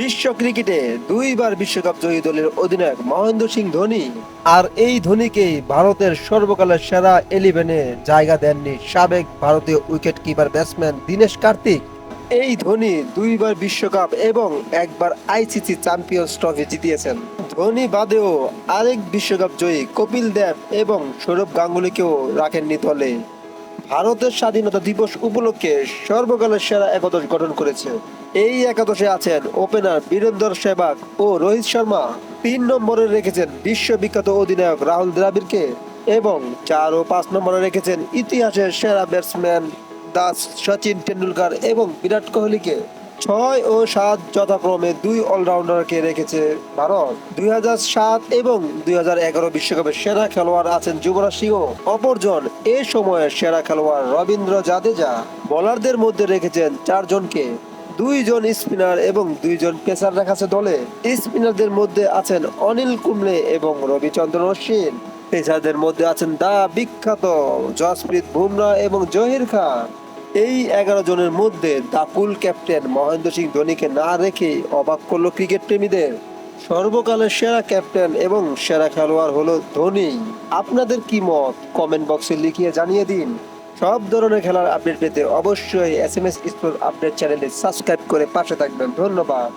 বিশ্ব ক্রিকেটে দুইবার বিশ্বকাপ জয়ী দলের অধিনায়ক মহেন্দ্র সিং ধোনি আর এই ধোনিকেই ভারতের সর্বকালের সেরা এলিভেনে জায়গা দেননি সাবেক ভারতীয় wicket keeper batsman Dinesh Karthik. এই ধোনি দুইবার বিশ্বকাপ এবং একবার আইসিসি চ্যাম্পিয়ন্স ট্রফি জিতিয়েছেন। ধোনি বাদেও আরেক বিশ্বকাপ জয়ী কপিল দেব এবং সৌরভ গাঙ্গুলিকেও রাখেননি দলে। ভারতের স্বাধীনতা দিবস উপলক্ষে সর্বকালের সেরা একাদশ গঠন করেছে। এই একাদশে আছেন ওপেনার বীরেন্দর সেবাগ ও রোহিত শর্মা। তিন নম্বরে রেখেছেন বিশ্ববিখ্যাত অধিনায়ক রাহুল দ্রাবিড়কে এবং চার ও পাঁচ নম্বরে রেখেছেন ইতিহাসের সেরা ব্যাটসম্যান দাস সচিন টেন্ডুলকার এবং বিরাট কোহলিকে। ছয় ও সাত যথাক্রমে দুই অলরাউন্ডারকে রেখেছে ভারত। দুই এবং দুই এগারো বিশ্বকাপের সেরা খেলোয়াড় আছেন যুবরাজ সিংহ। অপরজন এ সময়ের সেরা খেলোয়াড় রবীন্দ্র জাদেজা। বোলারদের মধ্যে রেখেছেন চারজনকে। দুইজন স্পিনার এবং দুইজন পেসার রাখাছে দলে। স্পিনারদের মধ্যে আছেন অনিল কুমলে এবং রবিচন্দ্রন অশ্বিন পেসারদের মধ্যে আছেন দা বিখ্যাত জসপ্রীত বুমরা এবং জহির খান। এই এগারো জনের মধ্যে দাপুল ক্যাপ্টেন মহেন্দ্র সিং ধোনিকে না রেখে অবাক করল ক্রিকেট প্রেমীদের। সর্বকালের সেরা ক্যাপ্টেন এবং সেরা খেলোয়াড় হলো ধোনি। আপনাদের কি মত? কমেন্ট বক্সে লিখিয়ে জানিয়ে দিন। সব ধরনের খেলার আপডেট পেতে অবশ্যই S M S sport update চ্যানেলে সাবস্ক্রাইব করে পাশে থাকবেন। ধন্যবাদ।